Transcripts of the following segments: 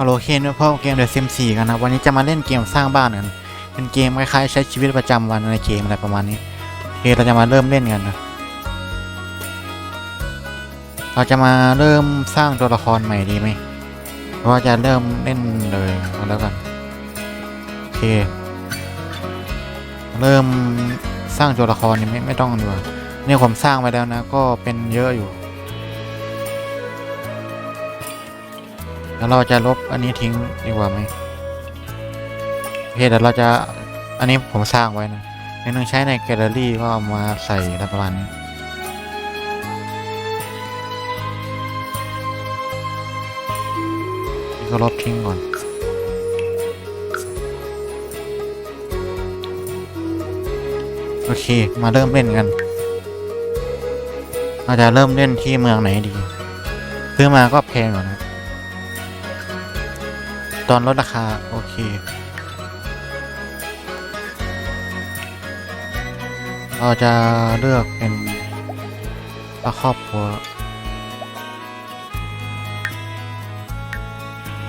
ฮัลโหลเคนพ่อเกมเดอะซิม4กันนะ วันนี้จะมาเล่นเกมสร้างบ้านกัน เป็นเกมคล้ายๆใช้ชีวิตประจำวันในเกมอะไรประมาณนี้โอเคเราจะมาเริ่มเล่นกันนะ เราจะมาเริ่มสร้างตัวละครใหม่ดีไหมหรือว่าจะเริ่มเล่นเลยเอาแล้วกันโอเค เริ่มสร้างตัวละครนี่ไม่ไม่ต้องดีกว่าเนี่ยผมสร้างไปแล้วนะ ก็เป็นเยอะอยู่ แล้วเราจะลบอันนี้ทิ้งดีกว่าไหมโอเคเดี๋ยวเราจะอันนี้ผมสร้างไว้นะในนึงใช้ในแกลเลอรี่ก็เอามาใส่รประมาณนี้นี่ก็ลบทิ้งก่อนโอเค มาเริ่มเล่นกัน เราจะเริ่มเล่นที่เมืองไหนดี ซื้อมาก็แพงอยนะ ตอนลดราคา โอเค เราจะเลือกเป็นว่าครอบครัว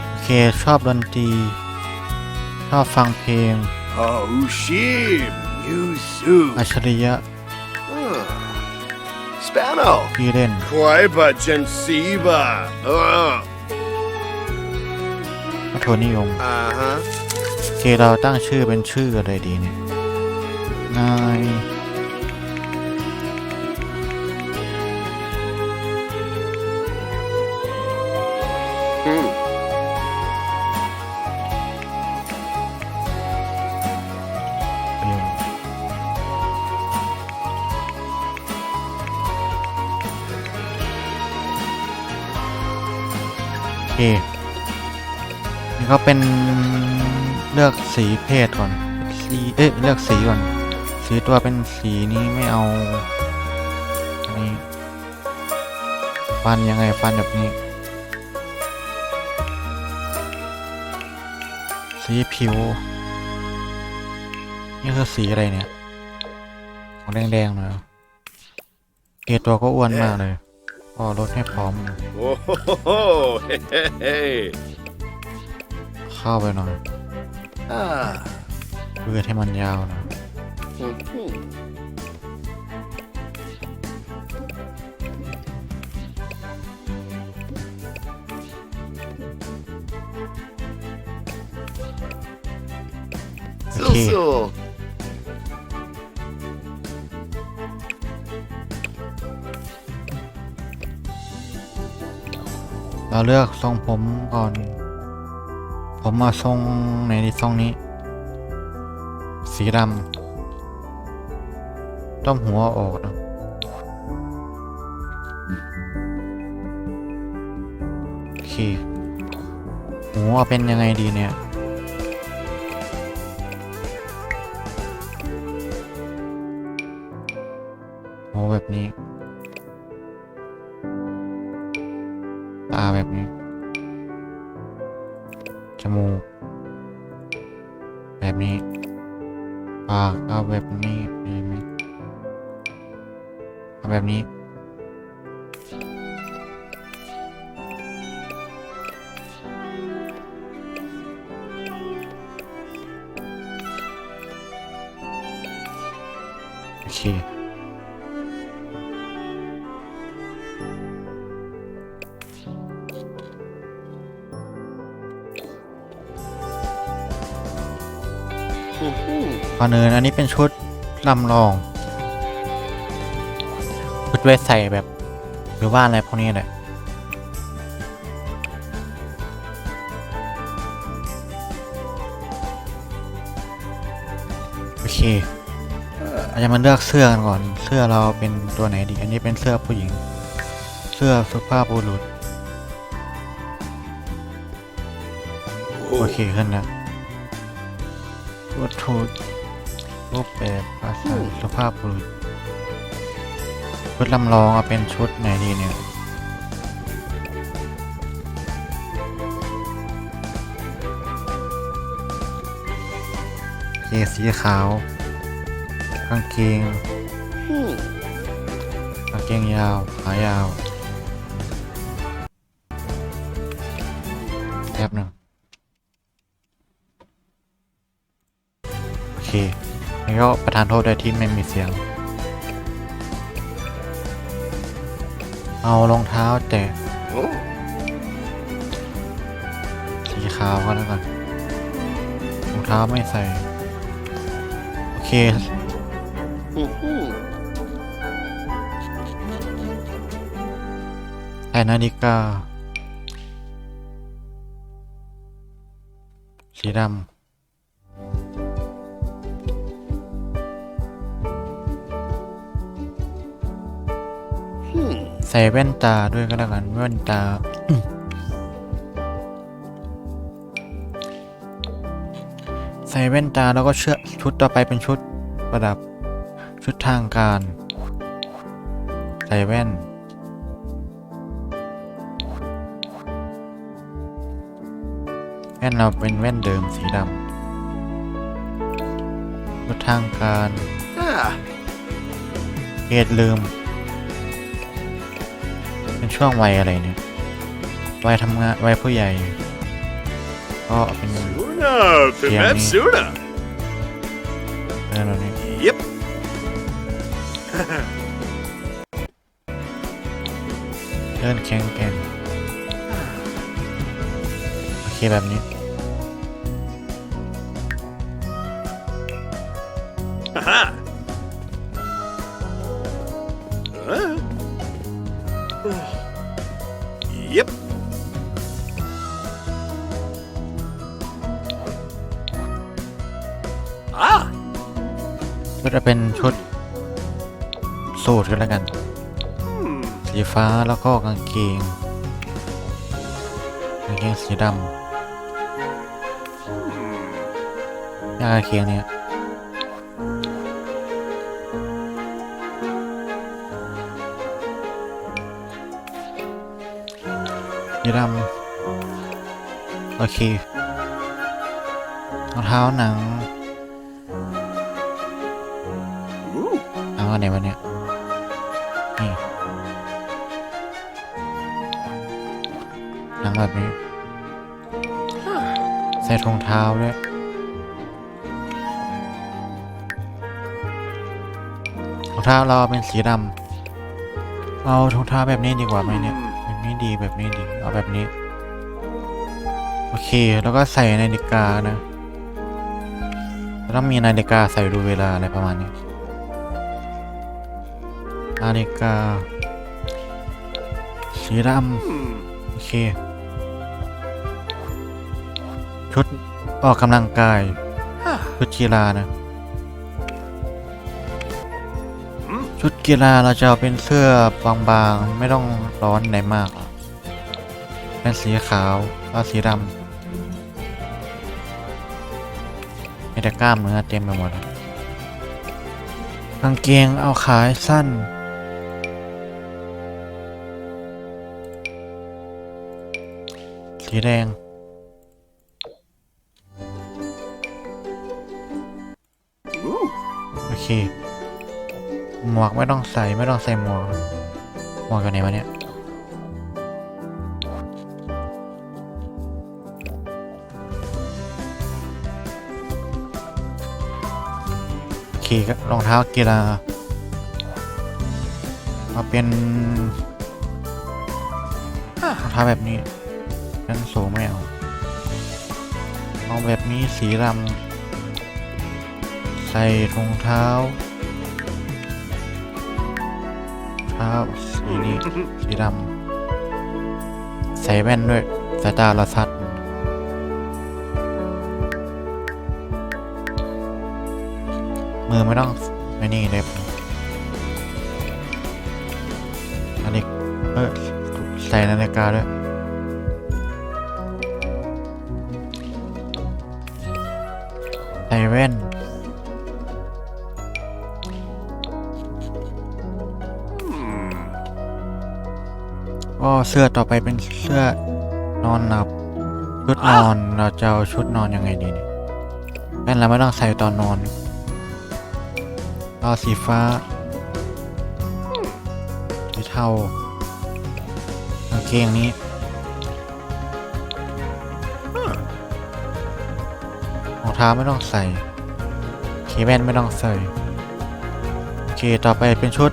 โอเค ชอบดนตรี ชอบฟังเพลง Oh, shim, you sue. อัจฉริยะ Huh. Spano. ที่เล่น Quaiba gensiba. Uh วัตถุนิ ยม huh. โอเคเราตั้งชื่อเป็นชื่ออะไรดีเนี่ยนาย ก็เป็นเลือกสีเพศก่อน สีเอ๊ะเลือกสีก่อน สีตัวเป็นสีนี้ไม่เอาอันนี้ฟันยังไงฟันแบบนี้ สีผิว นี่คือสีอะไรเนี่ย ของแดงๆหน่อยเกตัวก็อ้วนมากเลยก็ลดให้พร้อม Oh, ho, ho, ho. Hey, hey, hey. เข้าไปหน่อย Ah. เพื่อให้มันยาวหน่อย Mhm. โอเค So, so. เราเลือกทรงผมก่อน ผมมาทรงในทรงนี้ สีดำต้มหัวออกนะโอเคหัวเป็นยังไงดีเนี่ยหัวแบบนี้ ก่อนอื่นอันนี้เป็นชุดลำลอง ชุดไว้ใส่แบบหรือว่าอะไรพวกนี้แหละโอเคเราจะมาเลือกเสื้อกันก่อน เสื้อเราเป็นตัวไหนดี อันนี้เป็นเสื้อผู้หญิง เสื้อสุภาพบุรุษ โอเคขึ้นแล้ว วัตถุรูปแบบภาษาสุภาพบุรุษชุดลำลองเอาเป็นชุดไหนดีเนี่ยโอเคสีขาวกางเกง Hmm. กางเกงยาวขายาว ก็ประทานโทษด้วยที่ไม่มีเสียง เอารองเท้าแตะ Oh. สีขาวก็แล้วกันรองเท้าไม่ใส่ โอเค Hmm. ใส่นาฬิกาสีดำ ใส่แว่นตาด้วยก็แล้วกันแว่นตา ใส่แว่นตาแล้วก็เชือกชุดต่อไปเป็นชุดประดับชุดทางการ ใส่แว่น แว่นเราเป็นแว่นเดิมสีดำชุดทางการ Ah. เหตุลืมเป็น ช่วงวัยอะไรเนี่ย วัยทำงาน วัยผู้ใหญ่ ก็เป็น Suna. Siang Pipet ni. Suna. เรื่องเหล่านี้ Yep. เลื่อนแข็งแกร่งโอเคแบบนี้ ฟ้าแล้วก็กางเกงกางเกงสีดำยากางเกงเนี่ยสีดำโอเครองเท้าหนังเอาอันไหนวะเนี่ย นังแบบนี้ ใส่รองเท้าด้วยรองเท้าเราเป็นสีดำเอารองเท้าแบบนี้ดีกว่าไหมเนี่ยแบบนี้ดีแบบนี้ดีเอาแบบนี้ โอเค แล้วก็ใส่นาฬิกานะแล้วต้องมีนาฬิกาใส่ดูเวลาอะไรประมาณนี้นาฬิกาสีด Hmm. ำโอเค ชุดออกกำลังกาย Ah. ชุดกีฬานะอืมชุดกีฬาเราจะเอาเป็นเสื้อบางๆ ไม่ต้องร้อนไหนมาก เป็นสีขาวเอาสีดำมีแต่กล้ามเนื้อเต็มไปหมดเลยกางเกงเอาขายสั้นสีแดง หมวกไม่ต้องใส่ไม่ต้องใส่หมวก หมวกอยู่ไหนวะเนี่ยโอเคก็รองเท้ากีฬาเอาเป็นรองเท้าแบบนี้เป็นสูงไม่เอาเอาแบบนี้สีดำ ใส่รองเท้าเท้าสีนี้สีดำใส่แว่นด้วยสายตาเราชัดมือไม่ต้องไม่นี่เลยอันนี้เออใส่นาฬิกาด้วยใส่แว่น ก็เสื้อต่อไปเป็นเสื้อนอนหลับชุดนอนเราจะเอาชุดนอนยังไงดีเนี่ยแว่นเราไม่ต้องใส่ตอนนอนเอาสีฟ้าสีเทากางเกงนี้รองเท้าไม่ต้องใส่เคแว่นไม่ต้องใส่โอเคต่อไปเป็นชุด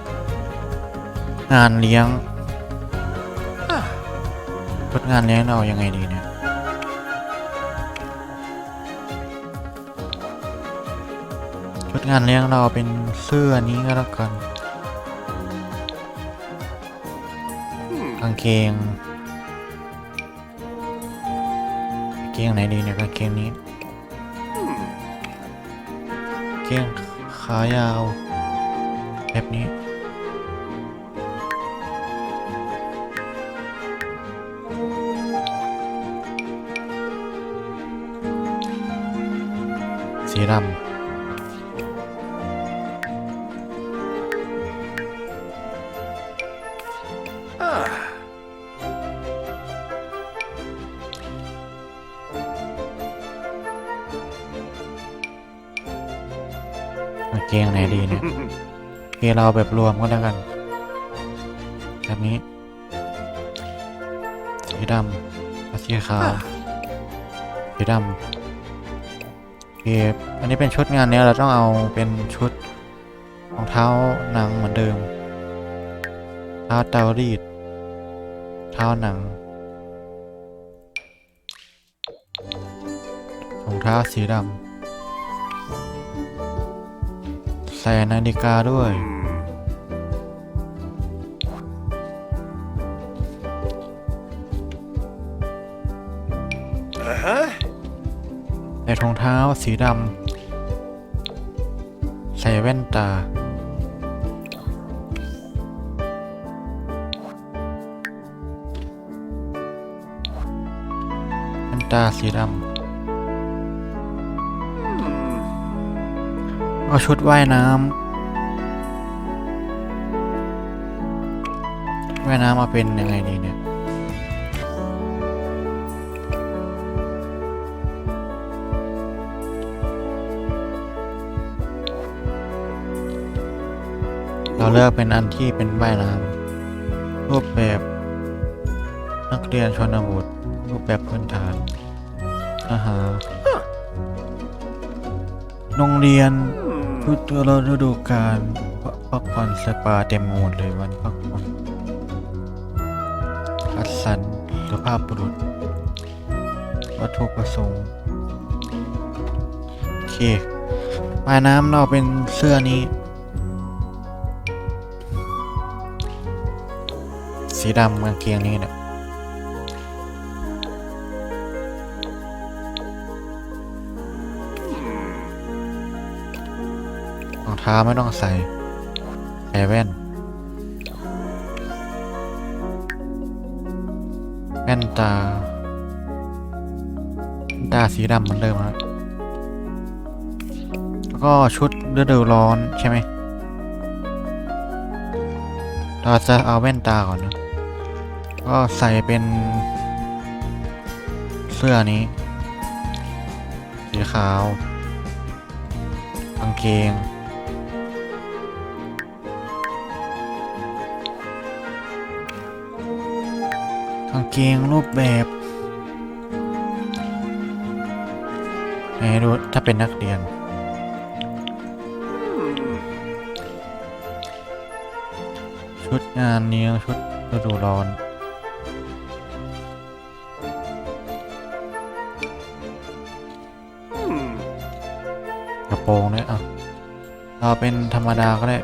งานเลี้ยง ดงานเลี้ยงเราเอายังไงดีเนี่ยชุดงานเลี้ยงเราเอาเป็นเสื้อนี้ก็แล้วกันกางเกงกางเกงไหนดีเนี่ยกางเกงนี้กางเกงขายาวแบบนี้ สีดำกางเกงไหนดีเนี่ยโอเคเราแบบรวมก็แล้วกัน แบบนี้ สีดำกับสีขาวสีดำโอเคอันนี้เป็นชุดงานเนี้ยเราต้องเอาเป็นชุดรองเท้าหนังเหมือนเดิม เท้าเตารีด เท้าหนังรองเท้าสีดำใส่นาฬิกาด้วย ท้าสีดำใส่แว่นตา แว่นตาสีดำเอาชุดว่ายน้ำว่ายน้ำมาเป็นยังไงดีเนี่ย เราเลือกเป็นอันที่เป็นว่ายน้ำรูปแบบนักเรียนชนบทรูปแบบพื้นฐานอาหารโรงเรียนพุทธฤดูกาลพักผ่อนสปาเต็มหมดเลยวันพักผ่อนคัดสรรสุภาพบุรุษ วัตถุประสงค์ โอเคปลายน้ำเราเป็นเสื้อนี้ สีดำกางเกงนี้เนี่ยรองเท้าไม่ต้องใส่ใส่แว่น แว่นตาแว่นตาสีดำเหมือนเดิมครับแล้วก็ชุดฤดูร้อนใช่ไหมเราจะเอาแว่นตาก่อนนะ ก็ใส่เป็นเสื้อนี้ สีขาวกางเกง กางเกงรูปแบบไหนดูถ้าเป็นนักเรียนชุดงานเนี้ยชุดฤดูร้อน โปรงด้วยอะเราเป็นธรรมดาก็ได้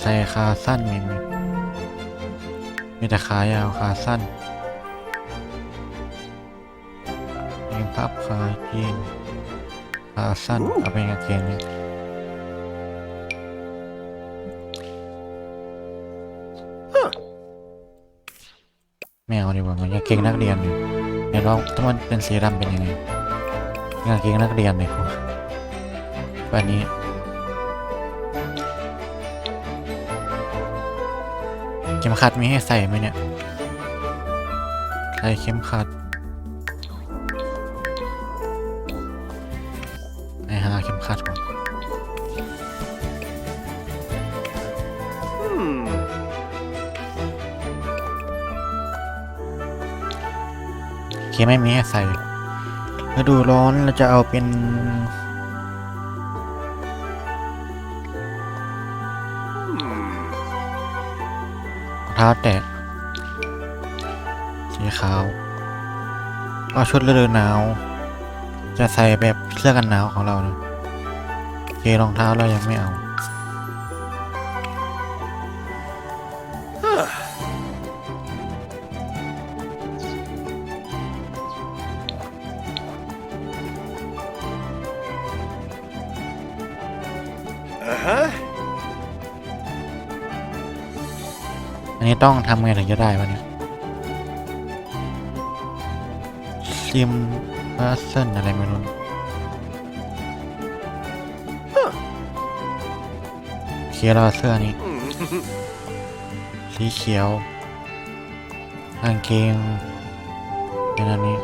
ใส่ขาสั้นมีไหมมีแต่ขายาวขาสั้นเกงพับขาจีนขาสั้นเอาเป็นกางเกงนี้ไม่เอาดีกว่ามันกางเกงนักเรียนอยู่เดี๋ยวลองถ้ามันเป็นสีดำเป็นยังไง กางเกงนักเรียนเลยครับแบบนี้เข็มขัดมีให้ใส่ไหมเนี่ยใส่เข็มขัดไปหาเข็มขัดก่อน Hmm. โอเคไม่มีให้ใส่ ฤดูร้อนเราจะเอาเป็นรองเท้าแตะสีขาว เอาชุดฤดูหนาว จะใส่แบบเสื้อกันหนาวของเราเนะโอเครองเท้าเรายังไม่เอา นนี้ต้องทำไงถึงจะได้วะเนี่ยซิมเพอร์เซนอะไรไม่รู้เขียวเราเสื้อนี้ สีเขียวกางเกงเป็นอันนี้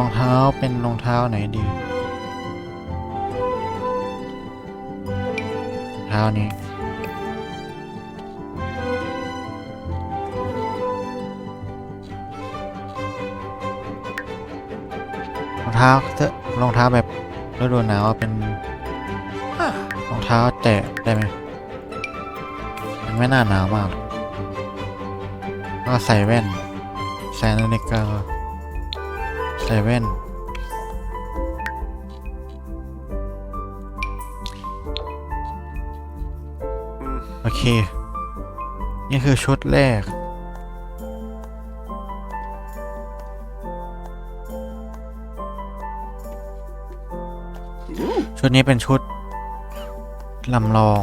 รองเท้าเป็นรองเท้าไหนดีรองเท้านี้รองเท้าเสื้รองเท้าแบบฤดูหนาวเป็นรองเท้าแตะได้ไหมมันไม่น่าหนาวมาก ก็ใส่แว่นใส่นาฬิกา ใส่แว่นโอเค นี่คือชุดแรก ชุดนี้เป็นชุดลำลอง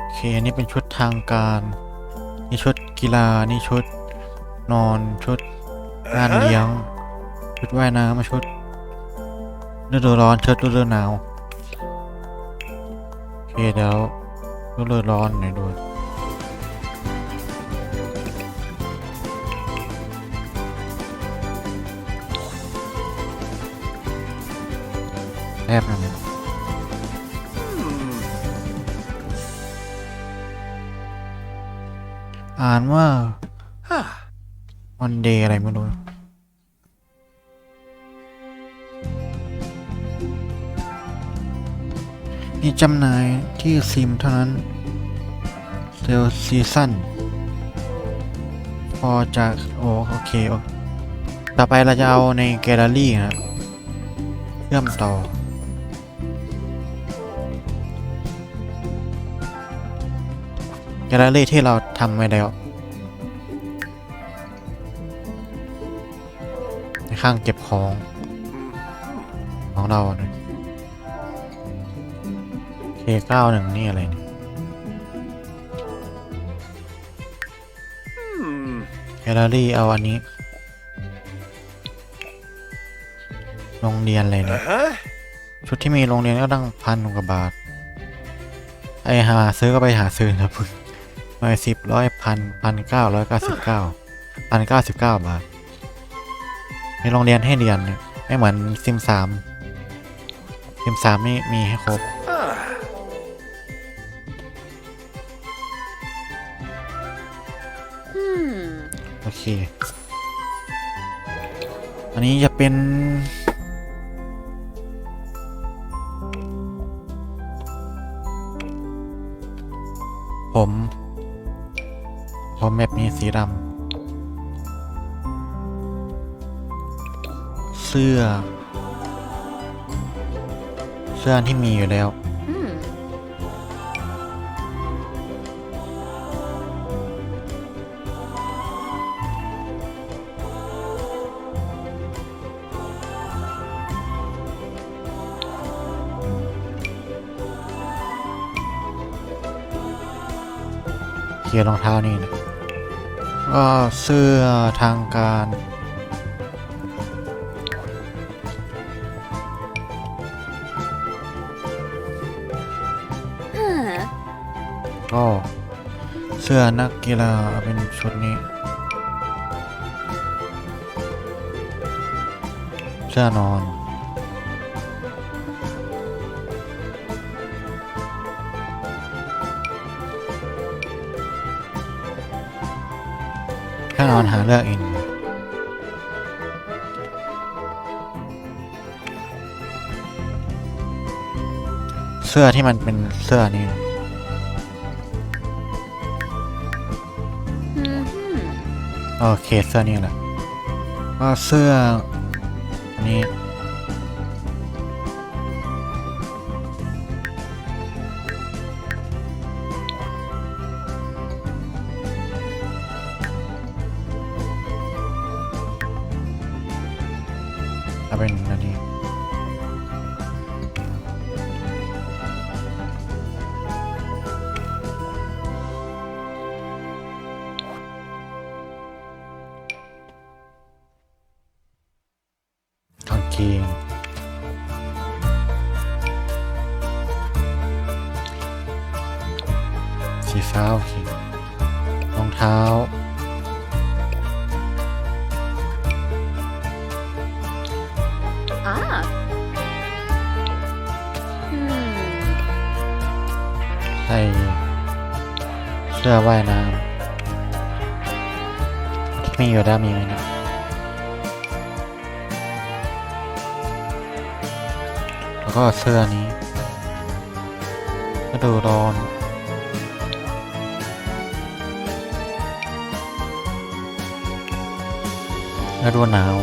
โอเค อันนี้เป็นชุดทางการ นี่ชุดกีฬา นี่ชุดนอน ชุด งานเลี้ยงชุดว่ายน้ำมาชุดฤดูร้อนชุดฤดูหนาวโอเคเดี๋ยวฤดูร้อนหน่อยดูแอบหนึง Mm. อ่านว่าวันเดย์อะไรไม่รู้ มีจำหน่ายที่ซิมเท่านั้นเซลซีซั่นพอจากโอโอเคโอต่อไปเราจะเอาในแกลเลอรี่ครับเชื่อมต่อแกลเลอรี่ที่เราทำไว้แล้ว ในข้างเก็บของของเราเนี่ย เคเก้าหนึ่งนี่อะไรเนี่ย Mm. แกลเลอรี่เอาอันนี้ โรงเรียนอะไรเนี่ย Uh huh. ชุดที่มีโรงเรียนก็ตั้งพันกว่าบาท ไอหาซื้อก็ไปหาซื้อนะพึ่งร้อยสิบร้อยพันพันเก้าร้อยเก้าสิบเก้าพันเก้าสิบเก้าบาทมีโรงเรียนให้เรียนเนี่ยไม่เหมือนซิมสามซิมสามนี่มีให้ครบ อเคอันนี้จะเป็น ผม ผมแบบนี้สีดำเสื้อ เสื้อที่มีอยู่แล้ว Hmm. เขียนรองเท้านี่นะก็เสื้อทางการ Huh. ก็เสื้อนักกีฬาเป็นชุดนี้เสื้อนอน อนหาเรื่องเองเสื้อที่มันเป็นเสื้อนี่โอเคเสื้อนี่แหละก็เสื้อนนี้ เกง สีฟ้าโอเครองเท้า Ah. Hmm. ใส่เสื้อว่ายน้ำที่มีอยู่ด้านมีไหมเนะ ก็เสื้อนี้ก็ดูร้อนแล้วดูหนาว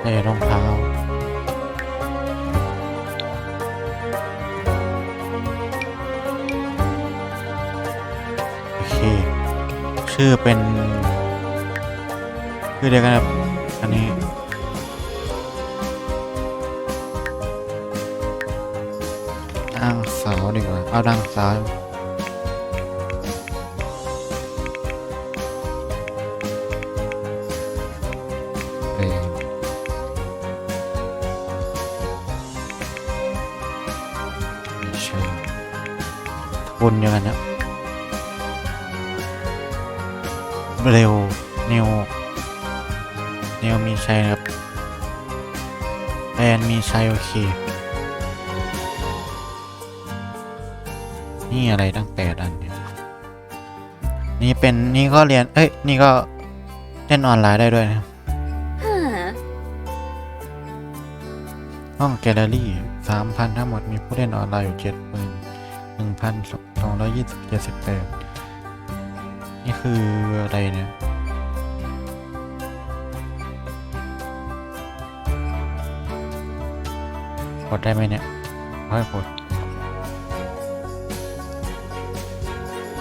ใส่รองเท้า ชื่อเป็นชื่อเดียวกันครับอันนี้นางสาวดีกว่าเอานางสาวเออไม่ใช่วนอย่างนั้นนะ เร็วเนวเนวมีชัยนะครับแอนมีชัยโอเค นี่อะไรตั้งแปดอันเนี่ยนี่เป็นนี่ก็เรียน เอ้ย นี่ก็เล่นออนไลน์ได้ด้วยนะครับ Huh. ห้องแกลเลอรี่สามพันทั้งหมดมีผู้เล่นออนไลน์อยู่เจ็ดหมื่นหนึ่งพันสองร้อยยี่สิบเจ็ดสิบแปด นี่คืออะไรเนี่ยกดได้ไหมเนี่ยค่อยกด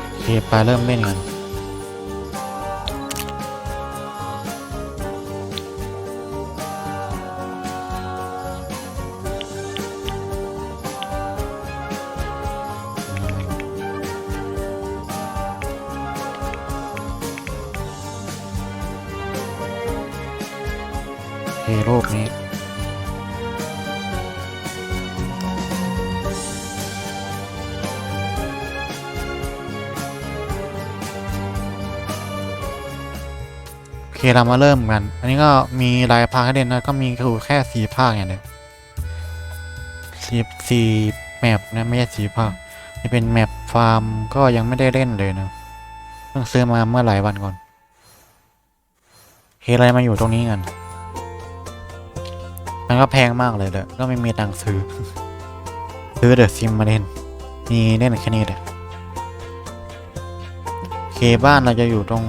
โอเคไปเริ่มเล่นกัน เคเรามาเริ่มกัน อันนี้ก็มีรายภาคให้เล่นนะก็มีคือแค่สี่ภาคอย่างเดียวสี่สี่แมปนะไม่ใช่สี่ภาคนี่เป็นแมปฟาร์มก็ยังไม่ได้เล่นเลยนะเพิ่งซื้อมาเมื่อหลายวันก่อนเคอะไรมาอยู่ตรงนี้กัน มันก็แพงมากเลยเลยก็ไม่มีตังค์ซื้อ ซื้อเดอะซิมมาเล่นมีเล่นแค่นี้แหละโอเคบ้านเราจะอยู่ตรง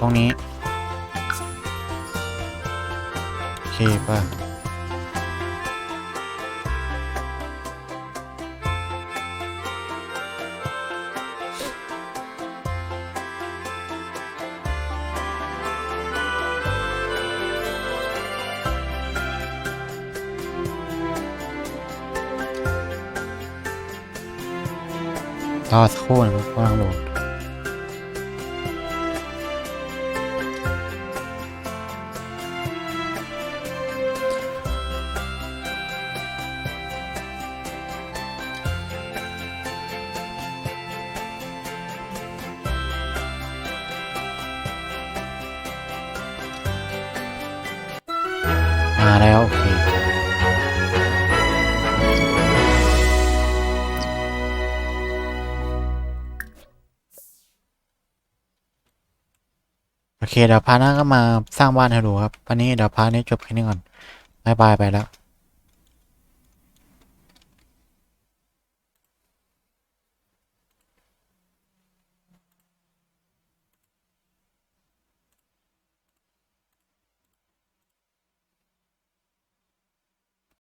ตรงนี้ โอเคป่ะรอสักครู่นะครับกำลังโหลด เคเดี๋ยวพาร์ทหน้าก็มาสร้างบ้านให้ดูครับวันนี้เดี๋ยวพาร์ทนี้จบแค่นี้ก่อนบายบายไปแล้ว